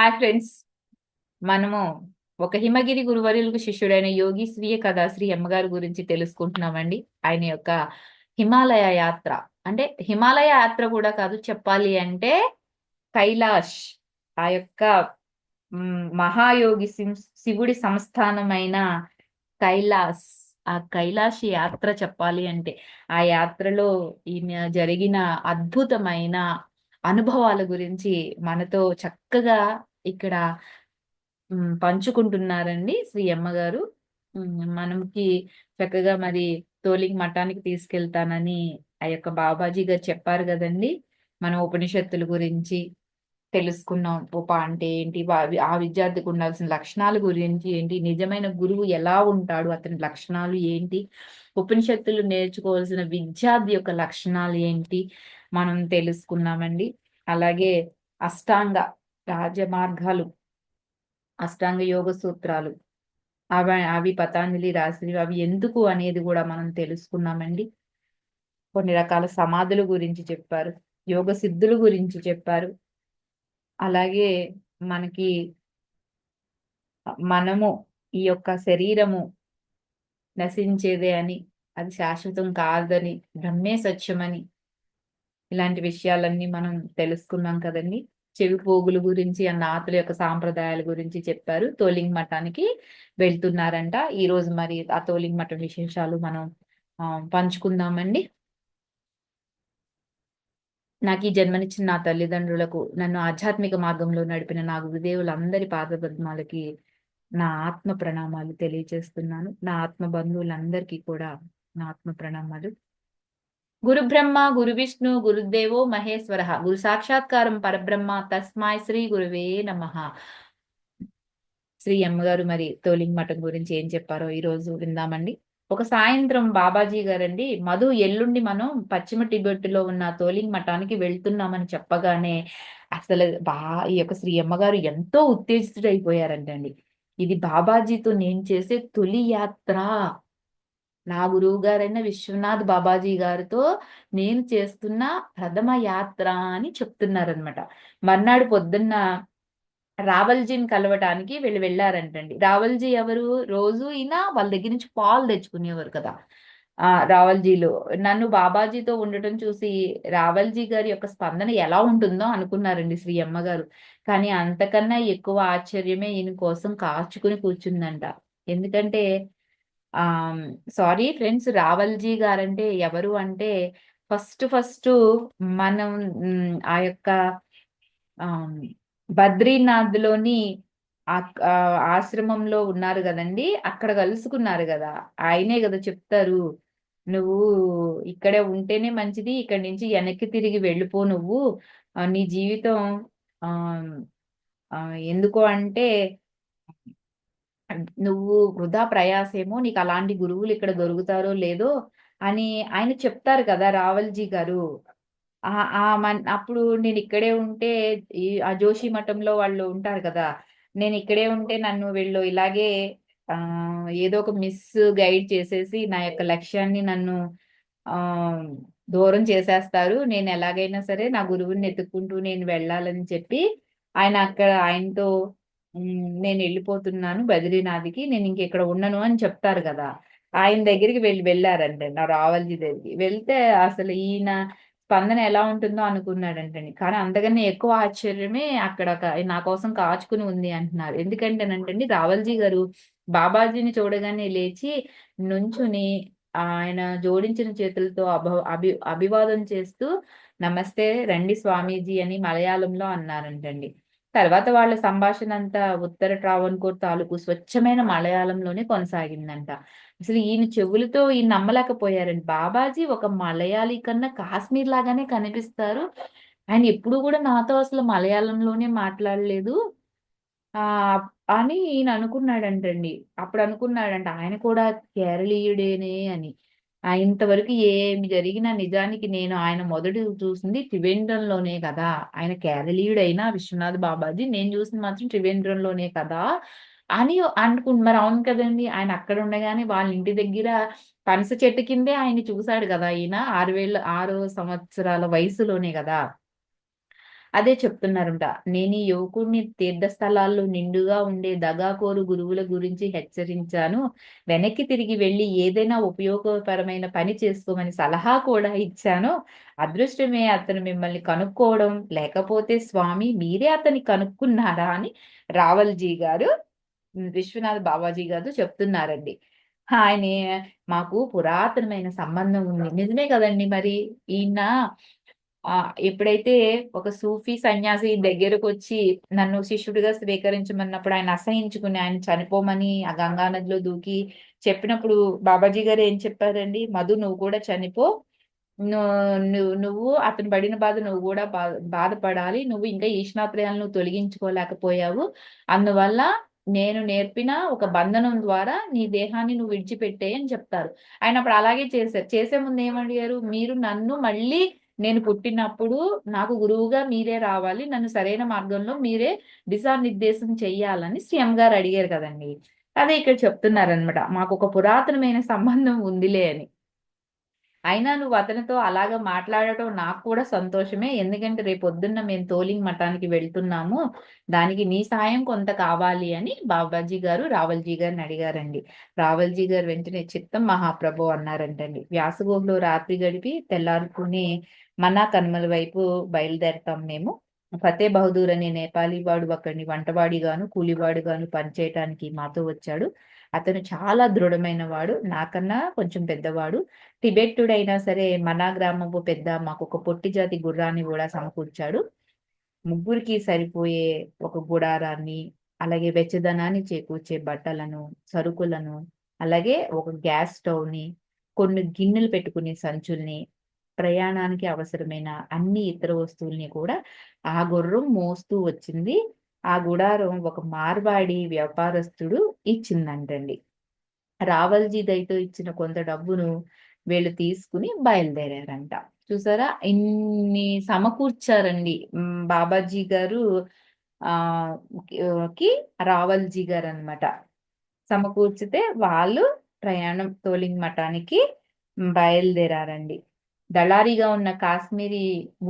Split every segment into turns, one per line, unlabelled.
Hi friends మనము ఒక హిమగిరి గురువర్యులకు శిష్యుడైన యోగి స్వీయ కథాశ్రీ అమ్మగారి గురించి తెలుసుకుంటున్నామండి ఆయన యొక్క హిమాలయ యాత్ర అంటే హిమాలయ యాత్ర కూడా కాదు చెప్పాలి అంటే కైలాష్ ఆ యొక్క మహాయోగి శివుడి సంస్థానమైన కైలాస్ ఆ కైలాష్ యాత్ర చెప్పాలి అంటే ఆ యాత్రలో ఈయన జరిగిన అద్భుతమైన అనుభవాల గురించి మనతో చక్కగా ఇక్కడ పంచుకుంటున్నారండి శ్రీ అమ్మగారు మనకి చక్కగా మరి తోలికి మఠానికి తీసుకెళ్తానని ఆ యొక్క బాబాజీ గారు చెప్పారు కదండి మనం ఉపనిషత్తుల గురించి తెలుసుకున్నాం ఉప అంటే ఏంటి ఆ విద్యార్థికి ఉండాల్సిన లక్షణాల గురించి ఏంటి నిజమైన గురువు ఎలా ఉంటాడు అతని లక్షణాలు ఏంటి ఉపనిషత్తులు నేర్చుకోవాల్సిన విద్యార్థి యొక్క లక్షణాలు ఏంటి మనం తెలుసుకున్నామండి అలాగే అష్టాంగ రాజ్య మార్గాలు అష్టాంగ యోగ సూత్రాలు అవి అవి పతాంజలి రాసినవి అవి ఎందుకు అనేది కూడా మనం తెలుసుకున్నామండి కొన్ని రకాల సమాధుల గురించి చెప్పారు యోగ సిద్ధుల గురించి చెప్పారు అలాగే మనకి మనము ఈ యొక్క శరీరము నశించేదే అని అది శాశ్వతం కాదని బ్రహ్మే సత్యమని ఇలాంటి విషయాలన్నీ మనం తెలుసుకున్నాం కదండి చెవి పోగుల గురించి ఆ నాతుల యొక్క సాంప్రదాయాల గురించి చెప్పారు తోలింగ్ మఠానికి వెళ్తున్నారంట ఈ రోజు మరి ఆ తోలింగ్ మఠం విశేషాలు మనం పంచుకుందామండి నాకు ఈ జన్మనిచ్చిన నా తల్లిదండ్రులకు నన్ను ఆధ్యాత్మిక మార్గంలో నడిపిన నా గురుదేవులందరి పాదపద్మాలకి నా ఆత్మ ప్రణామాలు తెలియజేస్తున్నాను నా ఆత్మ బంధువులందరికీ కూడా నా ఆత్మ ప్రణామాలు గురు బ్రహ్మ గురు విష్ణు గురుదేవో మహేశ్వర గురు సాక్షాత్కారం పరబ్రహ్మ తస్మాయ్ శ్రీ గురువే నమ శ్రీ అమ్మగారు మరి తోలింగ్ మఠం గురించి ఏం చెప్పారో ఈ రోజు విందామండి ఒక సాయంత్రం బాబాజీ గారండి మధు ఎల్లుండి మనం పశ్చిమ టిబెట్ లో ఉన్న తోలింగ్ మఠానికి వెళ్తున్నామని చెప్పగానే అసలు బా ఈ యొక్క శ్రీ అమ్మగారు ఎంతో ఉత్తేజితుడైపోయారంటండి ఇది బాబాజీతో నేను చేసే తొలి యాత్ర నా గురువు గారైన విశ్వనాథ్ బాబాజీ గారితో నేను చేస్తున్న ప్రథమ యాత్ర అని చెప్తున్నారనమాట మర్నాడు పొద్దున్న రావల్జీని కలవటానికి వీళ్ళు వెళ్ళారంటండి రావల్జీ ఎవరు రోజు అయినా వాళ్ళ దగ్గర నుంచి పాలు తెచ్చుకునేవారు కదా ఆ రావల్జీలో నన్ను బాబాజీతో ఉండటం చూసి రావల్జీ గారి యొక్క స్పందన ఎలా ఉంటుందో అనుకున్నారండి శ్రీ అమ్మగారు కానీ అంతకన్నా ఎక్కువ ఆశ్చర్యమే ఈయన కోసం కాచుకుని కూర్చుందంట ఎందుకంటే సారీ ఫ్రెండ్స్ 'రావల్‌జీ' గారంటే ఎవరు అంటే ఫస్ట్ ఫస్ట్ మనం ఆ యొక్క బద్రీనాథ్ బద్రీనాథ్‌లోని ఆశ్రమంలో ఉన్నారు కదండి అక్కడ కలుసుకున్నారు కదా ఆయనే కదా చెప్తారు. "నువ్వు ఇక్కడే ఉంటేనే మంచిది. ఇక్కడి నుంచి వెనక్కి తిరిగి వెళ్ళిపో నువ్వు. నీ జీవితం ఎందుకు అంటే నువ్వు వృధా ప్రయాసేమో నీకు అలాంటి గురువులు ఇక్కడ దొరుకుతారో లేదో అని ఆయన చెప్తారు కదా రావల్జీ గారు అప్పుడు నేను ఇక్కడే ఉంటే ఆ జోషి మఠంలో వాళ్ళు ఉంటారు కదా నేను ఇక్కడే ఉంటే నన్ను వీళ్ళు ఇలాగే ఆ ఏదో ఒక మిస్ గైడ్ చేసేసి నా యొక్క లక్ష్యాన్ని నన్ను ఆ దూరం చేసేస్తారు నేను ఎలాగైనా సరే నా గురువుని ఎత్తుక్కుంటూ నేను వెళ్ళాలని చెప్పి ఆయన అక్కడ ఆయనతో నేను వెళ్ళిపోతున్నాను బద్రీనాథ్కి నేను ఇంకెక్కడ ఉండను అని చెప్తారు కదా ఆయన దగ్గరికి వెళ్ళి వెళ్ళారంటే నా రావల్జీ దగ్గరికి వెళ్తే అసలు ఈయన స్పందన ఎలా ఉంటుందో అనుకున్నాడంటండి కానీ అంతకన్నా ఎక్కువ ఆశ్చర్యమే అక్కడ నా కోసం కాచుకుని ఉంది అంటున్నారు ఎందుకంటేనంటండి రావల్జీ గారు బాబాజీని చూడగానే లేచి నుంచుని ఆయన జోడించిన చేతులతో అభ అభి అభివాదం చేస్తూ నమస్తే రండి స్వామీజీ అని మలయాళంలో అన్నారంటండి తర్వాత వాళ్ళ సంభాషణ అంతా ఉత్తర కోర్ తాలూకు స్వచ్ఛమైన మలయాళంలోనే కొనసాగిందంట అసలు ఈయన చెవులతో ఈయన నమ్మలేకపోయారండి బాబాజీ ఒక మలయాళి కన్నా కాశ్మీర్ లాగానే కనిపిస్తారు ఆయన ఎప్పుడు కూడా నాతో అసలు మలయాళంలోనే మాట్లాడలేదు ఆ అని ఈయన అనుకున్నాడంటండి అప్పుడు అనుకున్నాడంట ఆయన కూడా కేరళీయుడేనే అని ఇంతవరకు ఏమి జరిగినా నిజానికి నేను ఆయన మొదటి చూసింది త్రివేంద్రంలోనే కదా ఆయన కేరళీయుడైనా విశ్వనాథ్ బాబాజీ నేను చూసింది మాత్రం త్రివేంద్రంలోనే కదా అని అనుకుంటు మరి అవును కదండి ఆయన అక్కడ ఉండగానే వాళ్ళ ఇంటి దగ్గర పనస చెట్టు కిందే ఆయన చూశాడు కదా ఈయన ఆరు వేల ఆరు సంవత్సరాల వయసులోనే కదా అదే చెప్తున్నారంట నేను ఈ యువకుడిని తీర్థస్థలాల్లో నిండుగా ఉండే దగాకోరు గురువుల గురించి హెచ్చరించాను వెనక్కి తిరిగి వెళ్ళి ఏదైనా ఉపయోగపరమైన పని చేసుకోమని సలహా కూడా ఇచ్చాను అదృష్టమే అతను మిమ్మల్ని కనుక్కోవడం లేకపోతే స్వామి మీరే అతన్ని కనుక్కున్నారా అని రావల్జీ గారు విశ్వనాథ్ బాబాజీ గారు చెప్తున్నారండి ఆయన మాకు పురాతనమైన సంబంధం ఉంది నిజమే కదండి మరి ఈయన ఆ ఎప్పుడైతే ఒక సూఫీ సన్యాసి దగ్గరకు వచ్చి నన్ను శిష్యుడిగా స్వీకరించమన్నప్పుడు ఆయన అసహించుకుని ఆయన చనిపోమని ఆ గంగా నదిలో దూకి చెప్పినప్పుడు బాబాజీ గారు ఏం చెప్పారండి మధు నువ్వు కూడా చనిపో నువ్వు అతను పడిన బాధ నువ్వు కూడా బాధపడాలి నువ్వు ఇంకా ఈశ్నాత్రయాలను తొలగించుకోలేకపోయావు అందువల్ల నేను నేర్పిన ఒక బంధనం ద్వారా నీ దేహాన్ని నువ్వు విడిచిపెట్టే అని చెప్తారు ఆయన అప్పుడు అలాగే చేశారు చేసే ముందు ఏమడిగారు మీరు నన్ను మళ్ళీ నేను పుట్టినప్పుడు నాకు గురువుగా మీరే రావాలి నన్ను సరైన మార్గంలో మీరే దిశానిర్దేశం చెయ్యాలని సీఎం గారు అడిగారు కదండి అదే ఇక్కడ చెప్తున్నారనమాట మాకు ఒక పురాతనమైన సంబంధం ఉందిలే అని అయినా నువ్వు అతనితో అలాగ మాట్లాడటం నాకు కూడా సంతోషమే ఎందుకంటే రేపు పొద్దున్న మేము తోలింగ్ మఠానికి వెళ్తున్నాము దానికి నీ సాయం కొంత కావాలి అని బాబాజీ గారు రావల్జీ గారిని అడిగారండి రావల్జీ గారు వెంటనే చిత్తం మహాప్రభు అన్నారంటండి వ్యాసగోహంలో రాత్రి గడిపి తెల్లారుకునే మనా కనుమల వైపు బయలుదేరతాం మేము ఫతే బహదూర్ అనే నేపాలీ వాడు అక్కడిని వంటవాడిగాను కూలివాడుగాను పనిచేయటానికి మాతో వచ్చాడు అతను చాలా దృఢమైన వాడు నాకన్నా కొంచెం పెద్దవాడు టిబెట్టుడైనా సరే మనా గ్రామపు పెద్ద మాకు ఒక పొట్టి జాతి గుర్రాన్ని కూడా సమకూర్చాడు ముగ్గురికి సరిపోయే ఒక గుడారాన్ని అలాగే వెచ్చదనాన్ని చేకూర్చే బట్టలను సరుకులను అలాగే ఒక గ్యాస్ స్టవ్ని కొన్ని గిన్నెలు పెట్టుకునే సంచుల్ని ప్రయాణానికి అవసరమైన అన్ని ఇతర వస్తువుల్ని కూడా ఆ గుర్రం మోస్తూ వచ్చింది ఆ గుడారం ఒక మార్వాడి వ్యాపారస్తుడు ఇచ్చిందంటండి దయతో ఇచ్చిన కొంత డబ్బును వీళ్ళు తీసుకుని బయలుదేరారంట చూసారా ఇన్ని సమకూర్చారండి బాబాజీ గారు ఆ కి రావల్జీ గారు అనమాట సమకూర్చితే వాళ్ళు ప్రయాణం తోలింగ్ మఠానికి బయలుదేరారండి దళారీగా ఉన్న కాశ్మీరీ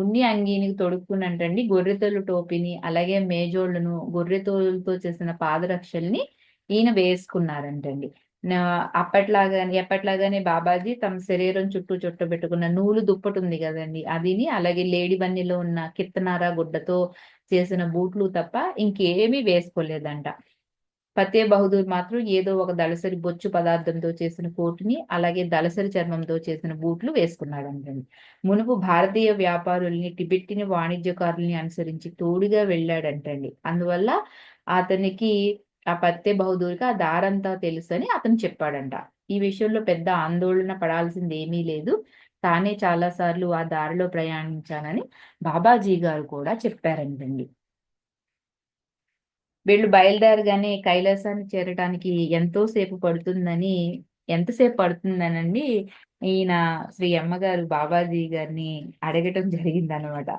ఉన్ని అంగీని తొడుక్కునంటండి గొర్రెతోలు టోపీని అలాగే మేజోళ్లను గొర్రెతోలుతో చేసిన పాదరక్షల్ని ఈయన వేసుకున్నారంటండి అప్పట్లాగా ఎప్పట్లాగానే బాబాజీ తమ శరీరం చుట్టూ చుట్టబెట్టుకున్న నూలు దుప్పటి ఉంది కదండి అదిని అలాగే లేడి బన్నీలో ఉన్న కిత్తనార గుడ్డతో చేసిన బూట్లు తప్ప ఇంకేమీ వేసుకోలేదంట ఫతే బహదూర్ మాత్రం ఏదో ఒక దళసరి బొచ్చు పదార్థంతో చేసిన కోటుని అలాగే దళసరి చర్మంతో చేసిన బూట్లు వేసుకున్నాడు అంటండి మునుపు భారతీయ వ్యాపారుల్ని టిబెట్టిని వాణిజ్యకారుల్ని అనుసరించి తోడుగా వెళ్ళాడంటండి అందువల్ల అతనికి ఆ పత్తే బహదూర్కి ఆ దారంతా తెలుసని అతను చెప్పాడంట ఈ విషయంలో పెద్ద ఆందోళన పడాల్సింది ఏమీ లేదు తానే చాలాసార్లు ఆ దారిలో ప్రయాణించానని బాబాజీ గారు కూడా చెప్పారంటండి వీళ్ళు బయలుదేరగానే కైలాసాన్ని చేరడానికి ఎంతో సేపు పడుతుందని ఎంతసేపు పడుతుందనండి ఈయన శ్రీ అమ్మగారు బాబాజీ గారిని అడగటం జరిగింది అనమాట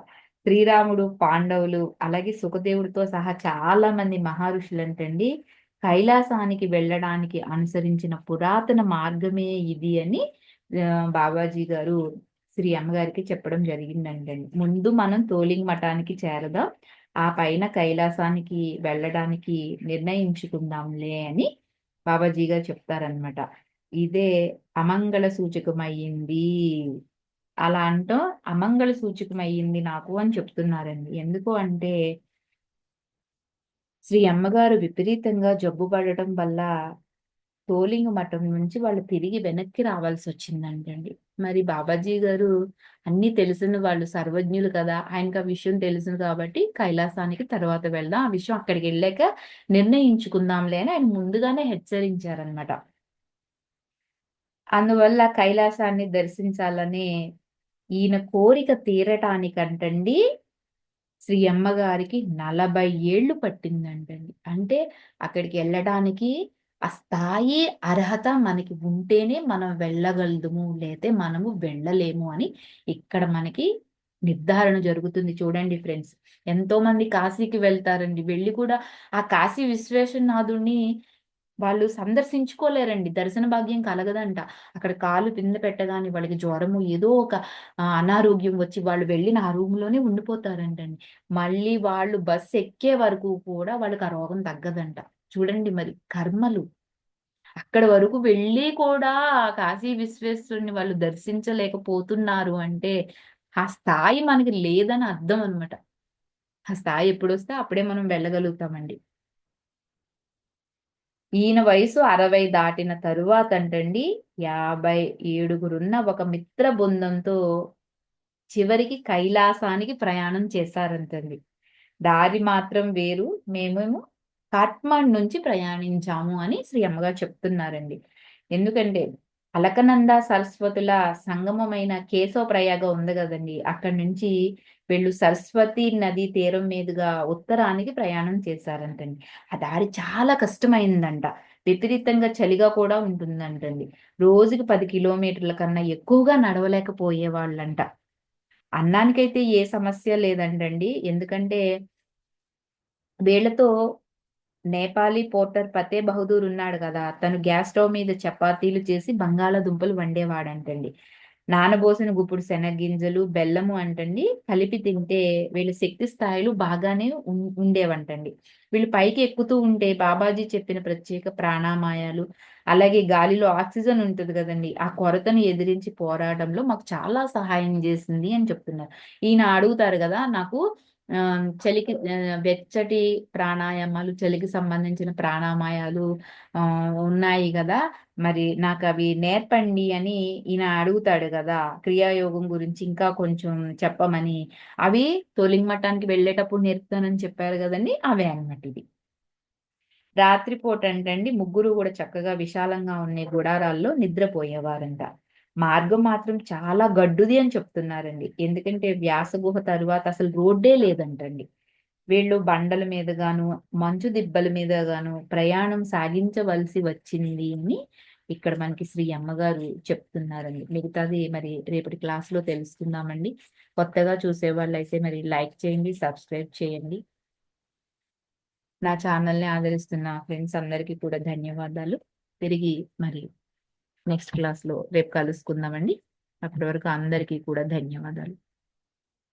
శ్రీరాముడు పాండవులు అలాగే సుఖదేవుడితో సహా చాలా మంది మహర్షులు అంటండి కైలాసానికి వెళ్ళడానికి అనుసరించిన పురాతన మార్గమే ఇది అని బాబాజీ గారు శ్రీ అమ్మగారికి చెప్పడం జరిగిందండి ముందు మనం తోలింగ్ మఠానికి చేరదాం ఆ పైన కైలాసానికి వెళ్ళడానికి నిర్ణయించుకుందాంలే అని బాబాజీ గారు చెప్తారనమాట ఇదే అమంగళ సూచకమయ్యింది అలా అంటాం అమంగళ సూచకమయ్యింది నాకు అని చెప్తున్నారండి ఎందుకు అంటే శ్రీ అమ్మగారు విపరీతంగా జబ్బు పడటం వల్ల తోలింగ మఠం నుంచి వాళ్ళు తిరిగి వెనక్కి రావాల్సి వచ్చిందంటండి మరి బాబాజీ గారు అన్ని తెలిసిన వాళ్ళు సర్వజ్ఞులు కదా ఆయనకు ఆ విషయం తెలుసును కాబట్టి కైలాసానికి తర్వాత వెళ్దాం ఆ విషయం అక్కడికి వెళ్ళాక నిర్ణయించుకుందాంలే అని ఆయన ముందుగానే హెచ్చరించారనమాట అందువల్ల కైలాసాన్ని దర్శించాలని ఈయన కోరిక తీరటానికంటండి శ్రీ అమ్మగారికి నలభై ఏళ్ళు పట్టిందంటండి అంటే అక్కడికి వెళ్ళడానికి ఆ స్థాయి అర్హత మనకి ఉంటేనే మనం వెళ్ళగలదుము లేతే మనము వెళ్ళలేము అని ఇక్కడ మనకి నిర్ధారణ జరుగుతుంది చూడండి ఫ్రెండ్స్ ఎంతో మంది కాశీకి వెళ్తారండి వెళ్ళి కూడా ఆ కాశీ విశ్వేశ్వరనాథుడిని వాళ్ళు సందర్శించుకోలేరండి దర్శన భాగ్యం కలగదంట అక్కడ కాలు కింద పెట్టగానే వాళ్ళకి జ్వరము ఏదో ఒక అనారోగ్యం వచ్చి వాళ్ళు వెళ్ళిన ఆ రూమ్లోనే ఉండిపోతారంటండి మళ్ళీ వాళ్ళు బస్సు ఎక్కే వరకు కూడా వాళ్ళకి ఆ రోగం తగ్గదంట చూడండి మరి కర్మలు అక్కడ వరకు వెళ్ళి కూడా కాశీ విశ్వేశ్వరుని వాళ్ళు దర్శించలేకపోతున్నారు అంటే ఆ స్థాయి మనకి లేదని అర్థం అనమాట ఆ స్థాయి ఎప్పుడు వస్తే అప్పుడే మనం వెళ్ళగలుగుతామండి ఈయన వయసు అరవై దాటిన తరువాత అంటండి యాభై ఏడుగురున్న ఒక మిత్ర బృందంతో చివరికి కైలాసానికి ప్రయాణం చేశారంటండి దారి మాత్రం వేరు మేమేమో కాట్మాండ్ నుంచి ప్రయాణించాము అని శ్రీ అమ్మగారు చెప్తున్నారండి ఎందుకంటే అలకనంద సరస్వతుల సంగమమైన కేశవ ప్రయాగ ఉంది కదండి అక్కడి నుంచి వీళ్ళు సరస్వతి నది తీరం మీదుగా ఉత్తరానికి ప్రయాణం చేశారంటండి ఆ దారి చాలా కష్టమైందంట విపరీతంగా చలిగా కూడా ఉంటుందంటండి రోజుకి పది కిలోమీటర్ల కన్నా ఎక్కువగా నడవలేకపోయేవాళ్ళంట అన్నానికైతే ఏ సమస్య లేదంటండి ఎందుకంటే వీళ్ళతో నేపాలీ పోర్టర్ పతే బహదూర్ ఉన్నాడు కదా తను గ్యాస్ స్టవ్ మీద చపాతీలు చేసి బంగాళాదుంపలు వండేవాడంటండి నానబోసిన గుప్పుడు శనగింజలు బెల్లము అంటండి కలిపి తింటే వీళ్ళ శక్తి స్థాయిలు బాగానే ఉండేవంటండి వీళ్ళు పైకి ఎక్కుతూ ఉంటే బాబాజీ చెప్పిన ప్రత్యేక ప్రాణామాయాలు అలాగే గాలిలో ఆక్సిజన్ ఉంటుంది కదండి ఆ కొరతను ఎదిరించి పోరాడంలో మాకు చాలా సహాయం చేసింది అని చెప్తున్నారు ఈయన అడుగుతారు కదా నాకు చలికి వెచ్చటి ప్రాణాయామాలు చలికి సంబంధించిన ప్రాణాయామాలు ఉన్నాయి కదా మరి నాకు అవి నేర్పండి అని ఈయన అడుగుతాడు కదా క్రియాయోగం గురించి ఇంకా కొంచెం చెప్పమని అవి తోలింగ్ మఠానికి వెళ్ళేటప్పుడు నేర్పుతానని చెప్పారు కదండి అవే అనమాట ఇది రాత్రిపూట అండి ముగ్గురు కూడా చక్కగా విశాలంగా ఉన్న గుడారాల్లో నిద్రపోయేవారంట మార్గం మాత్రం చాలా గడ్డుది అని చెప్తున్నారండి ఎందుకంటే వ్యాస గుహ తరువాత అసలు రోడ్డే లేదంటండి వీళ్ళు బండల మీద గాను మంచు దిబ్బల మీద గాను ప్రయాణం సాగించవలసి వచ్చింది అని ఇక్కడ మనకి శ్రీ అమ్మగారు చెప్తున్నారండి మిగతాది మరి రేపటి క్లాస్లో తెలుసుకుందామండి కొత్తగా చూసే వాళ్ళైతే మరి లైక్ చేయండి సబ్స్క్రైబ్ చేయండి నా ఛానల్ని ఆదరిస్తున్న ఫ్రెండ్స్ అందరికీ కూడా ధన్యవాదాలు తిరిగి మరి నెక్స్ట్ క్లాస్లో రేపు కలుసుకుందామండి అప్పటి వరకు అందరికీ కూడా ధన్యవాదాలు